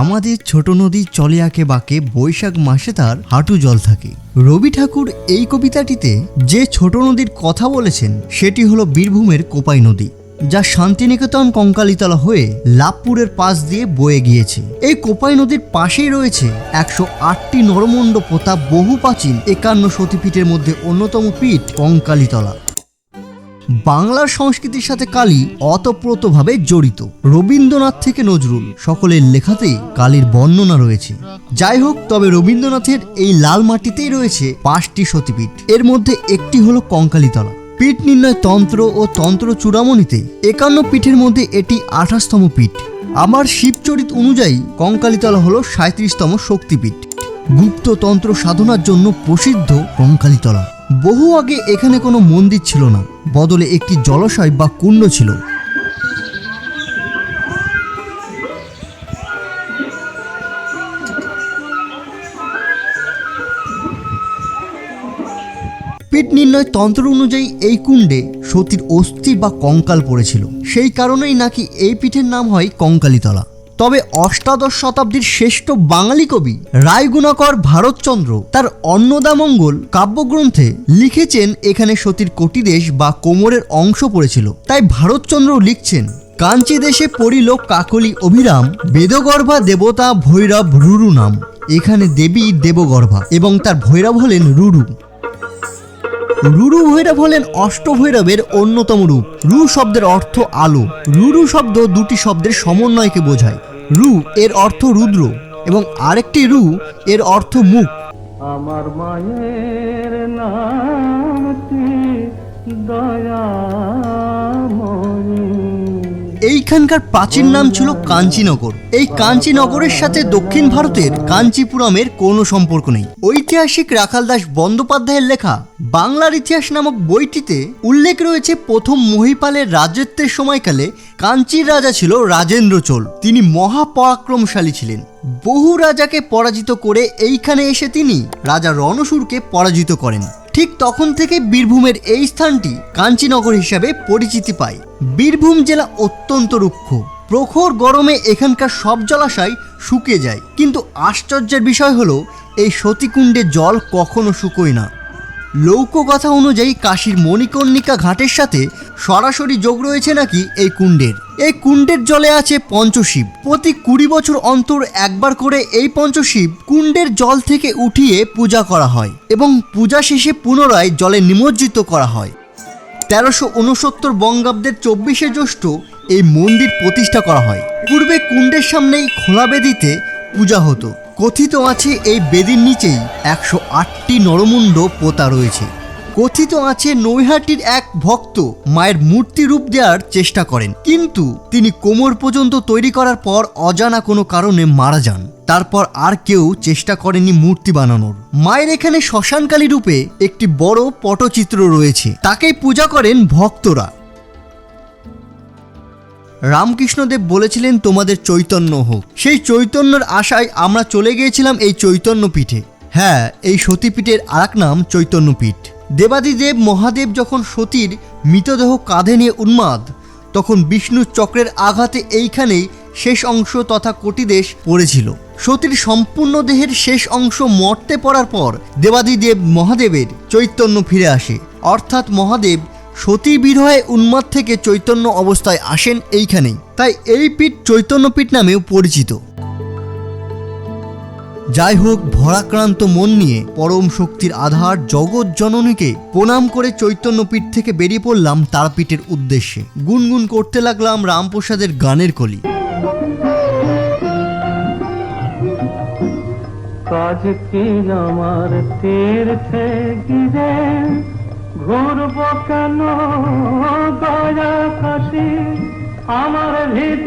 আমাদের ছোট নদী চলে আঁকে বাঁকে বৈশাখ মাসে তার হাঁটু জল থাকে। রবি ঠাকুর এই কবিতাটিতে যে ছোট নদীর কথা বলেছেন, সেটি হলো বীরভূমের কোপাই নদী, যা শান্তিনিকেতন কঙ্কালীতলা হয়ে লাভপুরের পাশ দিয়ে বয়ে গিয়েছে। এই কোপাই নদীর পাশেই রয়েছে একশো আটটি নরমণ্ড পোতা বহু প্রাচীন একান্ন সতীপীঠের মধ্যে অন্যতম পীঠ কঙ্কালীতলা। বাংলার সংস্কৃতির সাথে কালী অতপ্রতভাবে জড়িত। রবীন্দ্রনাথ থেকে নজরুল, সকলের লেখাতেই কালীর বর্ণনা রয়েছে। যাই হোক, তবে রবীন্দ্রনাথের এই লাল মাটিতেই রয়েছে পাঁচটি সতীপীঠ। এর মধ্যে একটি হলো কঙ্কালীতলা। পীঠ নির্ণয় তন্ত্র ও তন্ত্র চূড়ামণিতে একান্ন পীঠের মধ্যে এটি আঠাশতম পীঠ। আমার শিবচরিত অনুযায়ী কঙ্কালীতলা হলো সাঁত্রিশতম শক্তিপীঠ। গুপ্ত তন্ত্র সাধনার জন্য প্রসিদ্ধ কঙ্কালীতলা। বহু আগে এখানে কোনো মন্দির ছিল না। বদলে একটি জলাশয় বা কুণ্ড ছিল। পীঠ নির্ণয় তন্ত্র অনুযায়ী এই কুণ্ডে সতীর অস্থি বা কঙ্কাল পড়েছিল। সেই কারণেই নাকি এই পিঠের নাম হয় কঙ্কালীতলা। তবে অষ্টাদশ শতাব্দীর শ্রেষ্ঠ বাঙালি কবি রায়গুণাকর ভারতচন্দ্র তার অন্নদামঙ্গল কাব্যগ্রন্থে লিখেছেন, এখানে সতীর কোটিদেশ বা কোমরের অংশ পড়েছিল। তাই ভারতচন্দ্র লিখছেন, কাঞ্চি দেশে পড়িল কাকলি অভিরাম, বেদগর্ভা দেবতা ভৈরব রুরু নাম। এখানে দেবী দেবগর্ভা এবং তার ভৈরব হলেন রুরু। রুরু ভৈরব হলেন অষ্টভৈরবের অন্যতম রূপ। রু শব্দের অর্থ আলো। রুরু শব্দ দুটি শব্দের সমন্বয়কে বোঝায়। রু এর অর্থ রুদ্র এবং আরেকটি রু এর অর্থ মুখ। আমার মায়ের নামটি দয়াময়ী। এইখানকার প্রাচীন নাম ছিল কাঞ্চীনগর। এই কাঞ্চীনগরের সাথে দক্ষিণ ভারতের কাঞ্চীপুরমের কোনো সম্পর্ক নেই। ঐতিহাসিক রাখাল দাস বন্দ্যোপাধ্যায়ের লেখা বাংলার ইতিহাস নামক বইটিতে উল্লেখ রয়েছে প্রথম মহিপালের রাজত্বের সময়কালে কাঞ্চীর রাজা ছিল রাজেন্দ্র চোল। তিনি মহাপরাক্রমশালী ছিলেন। বহু রাজাকে পরাজিত করে এইখানে এসে তিনি রাজা রণসুরকে পরাজিত করেন। ঠিক তখন থেকে বীরভূমের এই স্থানটি কাঞ্চিনগর হিসাবে পরিচিতি পায়। বীরভূম জেলা অত্যন্ত রুক্ষ। প্রখর গরমে এখানকার সব জলাশয় শুকিয়ে যায়। কিন্তু আশ্চর্যের বিষয় হলো, এই সতীকুণ্ডে জল কখনো শুকোয় না। লৌককথা অনুযায়ী কাশীর মণিকর্ণিকা ঘাটের সাথে সরাসরি যোগ রয়েছে নাকি এই কুণ্ডের? এই কুণ্ডের জলে আছে পঞ্চশিব। প্রতি কুড়ি বছর অন্তর একবার করে এই পঞ্চশিব কুণ্ডের জল থেকে উঠিয়ে পূজা করা হয় এবং পূজা শেষে পুনরায় জলে নিমজ্জিত করা হয়। তেরোশো উনসত্তর বঙ্গাব্দের চব্বিশে জ্যৈষ্ঠ এই মন্দির প্রতিষ্ঠা করা হয়। পূর্বে কুণ্ডের সামনেই খোলা বেদিতে পূজা হতো। কথিত আছে এই বেদির নিচেই একশো আটটি নরমুণ্ড পোতা রয়েছে। কথিত আছে নৈহাটির এক ভক্ত মায়ের মূর্তি রূপ দেওয়ার চেষ্টা করেন। কিন্তু তিনি কোমর পর্যন্ত তৈরি করার পর অজানা কোনো কারণে মারা যান। তারপর আর কেউ চেষ্টা করেনি মূর্তি বানানোর। মায়ের এখানে শ্মশানকালী রূপে একটি বড় পটচিত্র রয়েছে। তাকেই পূজা করেন ভক্তরা। রামকৃষ্ণদেব বলেছিলেন, তোমাদের চৈতন্য হোক। সেই চৈতন্যর আশায় আমরা চলে গিয়েছিলাম এই চৈতন্য পীঠে হ্যাঁ এই সতীপীঠের আরেক নাম চৈতন্যপীঠ। দেবাদিদেব মহাদেব যখন সতীর মৃতদেহ কাঁধে নিয়ে উন্মাদ, তখন বিষ্ণুর চক্রের আঘাতে এইখানেই শেষ অংশ তথা কোটিদেশ পড়েছিল। সতীর সম্পূর্ণ দেহের শেষ অংশ মর্তে পড়ার পর দেবাদিদেব মহাদেবের চৈতন্য ফিরে আসে। অর্থাৎ মহাদেব সতী বিরহে উন্মাদ থেকে চৈতন্য অবস্থায় আসেন এইখানেই। তাই এই পীঠ চৈতন্যপীঠ নামেও পরিচিত। যাই হোক ভরাক্রান্ত মন নিয়ে পরম শক্তির আধার জগৎ জননীকে প্রণাম করে চৈতন্যপীঠ থেকে বেরিয়ে পড়লাম তারাপীঠের উদ্দেশ্যে। গুনগুন করতে লাগলাম রামপ্রসাদের গানের কলি। কাজ কি আমার তীর্থে গিরে ঘুরব কেন? দয়া কাশি আমার হৃদ